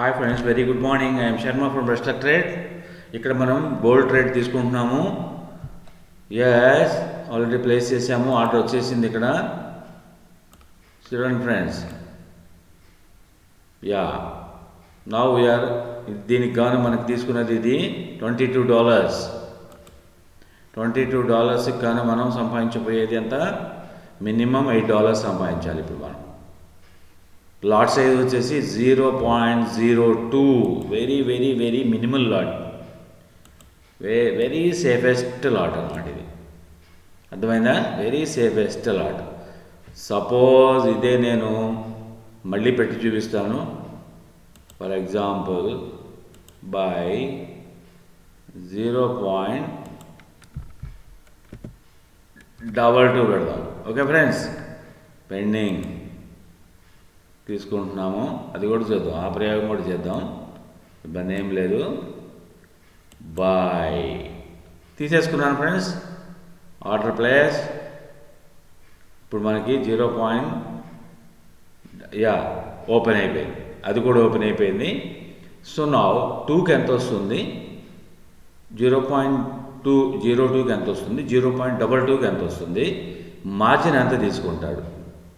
Hi friends very good morning I'm Sharma from బ్రెస్టర్ trade ఇక్కడ మనం gold trade తీసుకుంటున్నాము. Yes already place చేసాము. Order వచ్చేసింది ఇక్కడ. చూడండి ఫ్రెండ్స్ యా నా వీఆర్ దీనికి గాను మనకు తీసుకున్నది ఇది twenty two dollars twenty two డాలర్స్కి గాను మనం సంపాదించబోయేది ఎంత? మినిమం ఎయిట్ డాలర్స్ సంపాదించాలి ఇప్పుడు మనం. లాట్ సైజ్ వచ్చేసి zero point zero two. Very very very minimal lot. Way very safest lot అనమాట ఇది. అర్థమైందా? Very safest lot. సపోజ్ ఇదే నేను మళ్ళీ పెట్టి చూపిస్తాను. For example by zero point double two పెడదాం. ఓకే ఫ్రెండ్స్ పెండింగ్ తీసుకుంటున్నాము. అది కూడా చూద్దాం. ఆ ప్రయోగం కూడా చేద్దాం. ఇబ్బంది ఏం లేదు. బాయ్ తీసేసుకున్నాను ఫ్రెండ్స్. ఆర్డర్ ప్లేస్ ఇప్పుడు మనకి జీరో పాయింట్ యా ఓపెన్ అయిపోయింది. అది కూడా ఓపెన్ అయిపోయింది. సో నా టూకి ఎంత వస్తుంది? జీరో పాయింట్ టూ జీరో టూకి ఎంత వస్తుంది? జీరో పాయింట్ డబల్ టూకి ఎంత వస్తుంది? మార్జిన్ ఎంత తీసుకుంటాడు?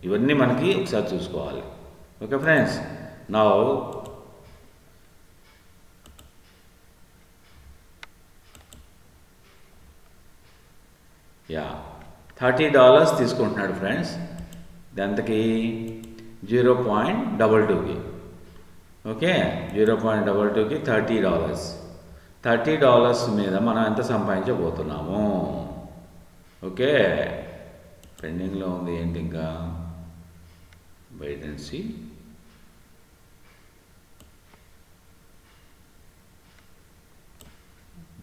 ఇవన్నీ మనకి ఒకసారి చూసుకోవాలి. Okay friends. నా యా థర్టీ డాలర్స్ తీసుకుంటున్నాడు ఫ్రెండ్స్. ఎంతకి జీరో పాయింట్ డబల్ టూకి. ఓకే జీరో పాయింట్ డబల్ టూకి థర్టీ డాలర్స్. థర్టీ డాలర్స్ మీద మనం ఎంత సంపాదించబోతున్నాము? ఓకే పెండింగ్లో ఉంది ఏంటి ఇంకా? Wait and see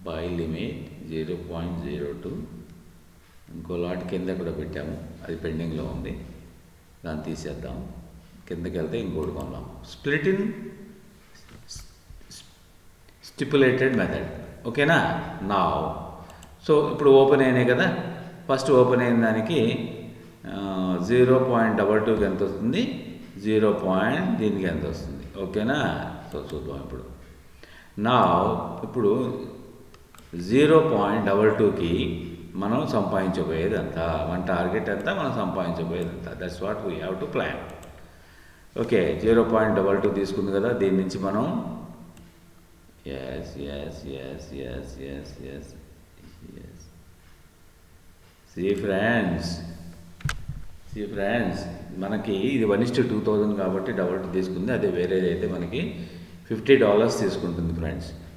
by limit zero point zero two. ఇంకో లాట్ కింద కూడా పెట్టాము. అది పెండింగ్లో ఉంది. దాన్ని తీసేద్దాం. కిందకి వెళ్తే ఇంకోటి కొందాం స్ప్లిట్ ఇన్ స్టిపులేటెడ్ మెథడ్. ఓకేనా? నా. సో ఇప్పుడు ఓపెన్ అయినాయి కదా? ఫస్ట్ ఓపెన్ అయిన దానికి జీరో పాయింట్ డబల్ టూకి ఎంత వస్తుంది? జీరో పాయింట్ దీనికి ఎంత వస్తుంది? ఓకేనా? సో చూద్దాం ఇప్పుడు. నా ఇప్పుడు జీరో పాయింట్ డబల్ టూకి మనం సంపాదించబోయేదంతా వన్ మన టార్గెట్ అంతా మనం సంపాదించబోయేదంతా. That's what we have to plan okay zero point double two తీసుకుంది కదా దీని నుంచి మనం yes yes yes yes yes yes yes see friends see friends మనకి ఇది వన్ ఇస్ టూ థౌజండ్ కాబట్టి డబల్ టూ తీసుకుంది అదే వేరేది అయితే మనకి ఫిఫ్టీ డాలర్స్ తీసుకుంటుంది friends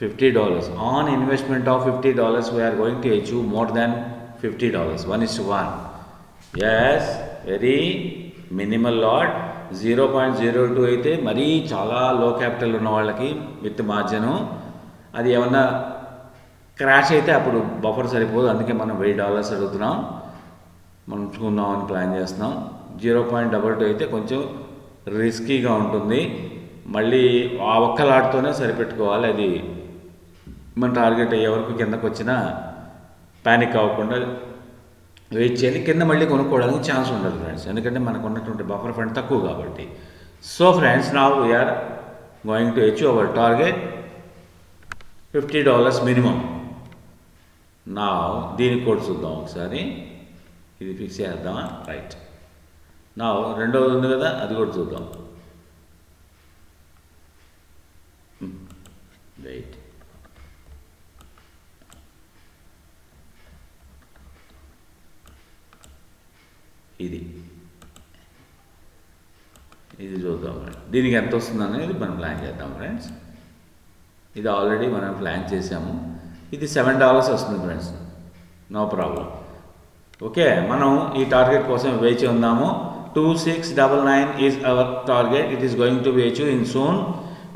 fifty dollars on investment of fifty dollars we are going to achieve more than fifty dollars one is to one yes very minimal lot zero point zero two అయితే మరీ చాలా లో capital ఉన్న వాళ్ళకి with margin అది ఏమన్నా crash అయితే అప్పుడు బఫర్ సరిపోదు. అందుకే మనం వెయ్యి డాలర్స్ అడుగుతున్నాం. మనం ఉంచుకుందాం అని ప్లాన్ చేస్తున్నాం. జీరో పాయింట్ డబల్ టూ అయితే కొంచెం రిస్కీగా ఉంటుంది. మళ్ళీ ఆ ఒక్క లాట్తోనే సరిపెట్టుకోవాలి. అది మన టార్గెట్ అయ్యే వరకు కిందకు వచ్చినా ప్యానిక్ అవ్వకుండా వెయిట్ చేయాలి కింద మళ్ళీ కొనుక్కోవడానికి ఛాన్స్ ఉండదు ఫ్రెండ్స్ ఎందుకంటే మనకు ఉన్నటువంటి బఫర్ ఫండ్ తక్కువ కాబట్టి. సో ఫ్రెండ్స్ నా we are going to achieve our target fifty dollars minimum నా దీనికి కూడా చూద్దాం ఒకసారి. ఇది ఫిక్స్ చేద్దామా? రైట్ నా రెండవది ఉంది కదా అది కూడా చూద్దాం రైట్ ఇది. ఇది చూద్దాం దీనికి ఎంత వస్తుంది అనేది మనం ప్లాన్ చేద్దాం ఫ్రెండ్స్ ఇది ఆల్రెడీ మనం ప్లాన్ చేసాము ఇది సెవెన్ డాలర్స్ వస్తుంది ఫ్రెండ్స్ నో ప్రాబ్లం ఓకే మనం ఈ టార్గెట్ కోసం వేచి ఉందాము. Two six double nine is our target it is going to వేచు in soon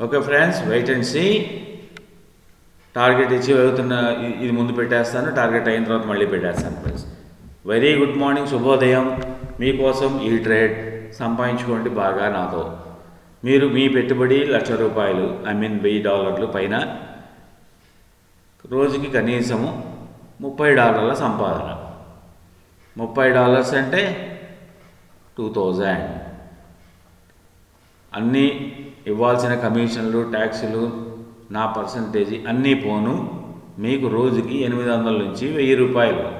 okay friends wait and see target ఇచ్చి వెళ్తున్న ఇది ముందు పెట్టేస్తాను. టార్గెట్ అయిన తర్వాత మళ్ళీ పెట్టేస్తాను ఫ్రెండ్స్ వెరీ గుడ్ మార్నింగ్ శుభోదయం. మీకోసం ఈ ట్రేడ్ సంపాదించుకోండి బాగా నాతో. మీరు మీ పెట్టుబడి లక్ష రూపాయలు ఐ మీన్ వెయ్యి డాలర్లు పైన రోజుకి కనీసము ముప్పై డాలర్ల సంపాదన. ముప్పై డాలర్స్ అంటే టూ థౌజండ్. అన్నీ ఇవ్వాల్సిన కమిషన్లు ట్యాక్సులు నా పర్సంటేజీ అన్నీ పోను. మీకు రోజుకి ఎనిమిది వందల నుంచి వెయ్యి రూపాయలు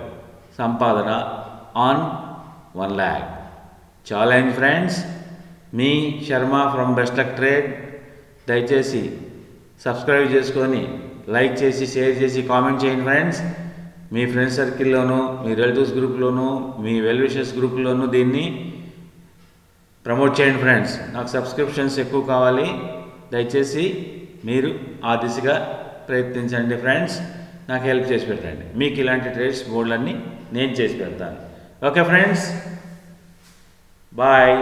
సంపాదన on one lakh challenge friends me Sharma from best luck trade దయచేసి సబ్స్క్రైబ్ చేసుకొని లైక్ చేసి షేర్ చేసి కామెంట్ చేయండి ఫ్రెండ్స్ మీ ఫ్రెండ్స్ సర్కిల్లోనూ మీ రిలేటివ్స్ గ్రూప్లోనూ మీ వెల్ విషెస్ గ్రూప్లోనూ దీన్ని ప్రమోట్ చేయండి ఫ్రెండ్స్ నాకు సబ్స్క్రిప్షన్స్ ఎక్కువ కావాలి. దయచేసి మీరు ఆ దిశగా ప్రయత్నించండి ఫ్రెండ్స్ నాకు హెల్ప్ చేసి పెట్టండి. మీకు ఇలాంటి ట్రేడ్స్ బోర్డులన్నీ నేను చేసి పెడతాను. Okay friends bye